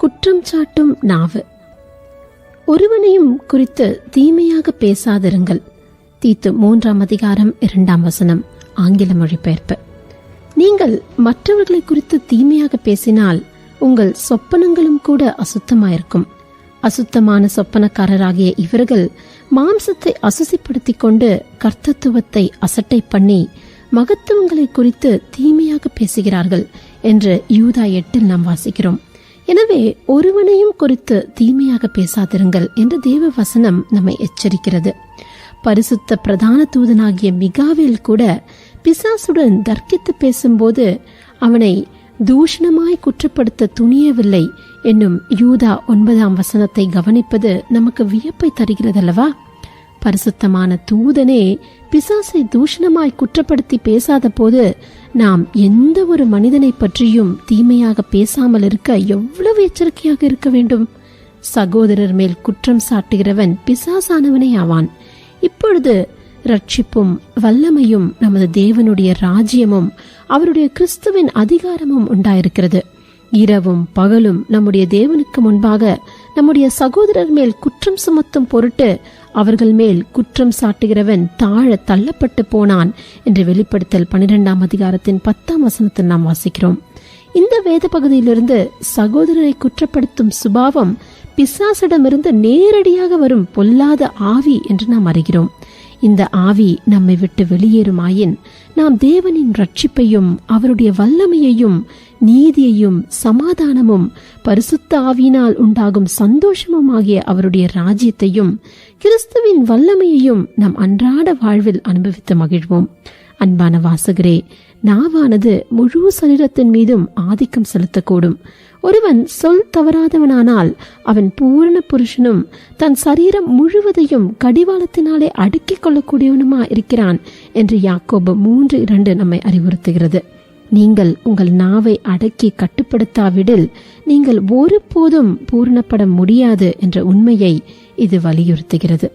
குற்றம் சாட்டும் நாவு. ஒருவனையும் குறித்து தீமையாக பேசாதிருங்கள். தீத்து மூன்றாம் அதிகாரம் இரண்டாம் வசனம் ஆங்கில மொழிபெயர்ப்பு. நீங்கள் மற்றவர்களை குறித்து தீமையாக பேசினால் உங்கள் சொப்பனங்களும் கூட அசுத்தமாயிருக்கும். அசுத்தமான சொப்பனக்காரராகிய இவர்கள் மாம்சத்தை அசுசிப்படுத்தி கொண்டு கர்த்தத்துவத்தை அசட்டை பண்ணி மகத்துவங்களை குறித்து தீமையாக பேசுகிறார்கள் என்று யூதா எட்டில் நாம் வாசிக்கிறோம். எனவே ஒருவனையும் குறித்து தீமையாக பேசாதிருங்கள் என்று தேவ வசனம் நம்மை எச்சரிக்கிறது. பரிசுத்த பிரதான தூதனாகிய மிகாவில் கூட பிசாசுடன் தர்க்கித்து பேசும்போது அவனை தூஷணமாய் குற்றப்படுத்த துணியவில்லை என்னும் யூதா ஒன்பதாம் வசனத்தை கவனிப்பது நமக்கு வியப்பை தருகிறதல்லவா? பரிசுத்தமான தூதனே பிசாசை தூஷணமாய் குற்றப்படுத்தி பேசாத போது நாம் எந்த ஒரு மனிதனை பற்றியும் தீமையாக பேசாமல் இருக்க எவ்வளவு எச்சரிக்கையாக இருக்க வேண்டும்? சகோதரர் மேல் குற்றம் சாட்டுகிறவன் பிசாசானவனே ஆவான். இப்பொழுது ரட்சிப்பும் வல்லமையும் நமது தேவனுடைய ராஜ்யமும் அவருடைய கிறிஸ்துவின் அதிகாரமும் உண்டாயிருக்கிறது. இரவும் பகலும் நம்முடைய தேவனுக்கு முன்பாக நம்முடைய சகோதரர் மேல் குற்றம் சுமத்தும் பொருட்டு அவர்கள் மேல் குற்றம் சாட்டுகிறவன் தாழ தள்ளப்பட்டு போனான் என்று வெளிப்படுத்தல் பனிரெண்டாம் அதிகாரத்தின் பத்தாம் வசனத்தில் நாம் வாசிக்கிறோம். இந்த வேத பகுதியிலிருந்து சகோதரரை குற்றப்படுத்தும் சுபாவம் பிசாசிடமிருந்து நேரடியாக வரும் பொல்லாத ஆவி என்று நாம் அறிகிறோம். இந்த ஆவி நம்மை விட்டு வெளியேறுமாயின் நாம் தேவனின் ரட்சிப்பையும் அவருடைய வல்லமையையும் நீதியையும் சமாதானமும் பரிசுத்த ஆவியினால் உண்டாகும் சந்தோஷமும் ஆகிய அவருடைய ராஜ்யத்தையும் கிறிஸ்துவின் வல்லமையையும் நம் அன்றாட வாழ்வில் அனுபவித்து மகிழ்வோம். அன்பான வாசகரே நாவானது முழு சரீரத்தின் மீதும் ஆதிக்கம் செலுத்தக்கூடும். ஒருவன் சொல் தவறாதவனானால் அவன் பூரண புருஷனும் தன் சரீரம் முழுவதையும் கடிவாளத்தினாலே அடுக்கிக் கொள்ளக்கூடியவனுமா இருக்கிறான் என்று யாக்கோபு மூன்று இரண்டு நம்மை அறிவுறுத்துகிறது. நீங்கள் உங்கள் நாவை அடக்கி கட்டுப்படுத்தாவிடில் நீங்கள் ஒருபோதும் பூரணப்பட முடியாது என்ற உண்மையை இது வலியுறுத்துகிறது.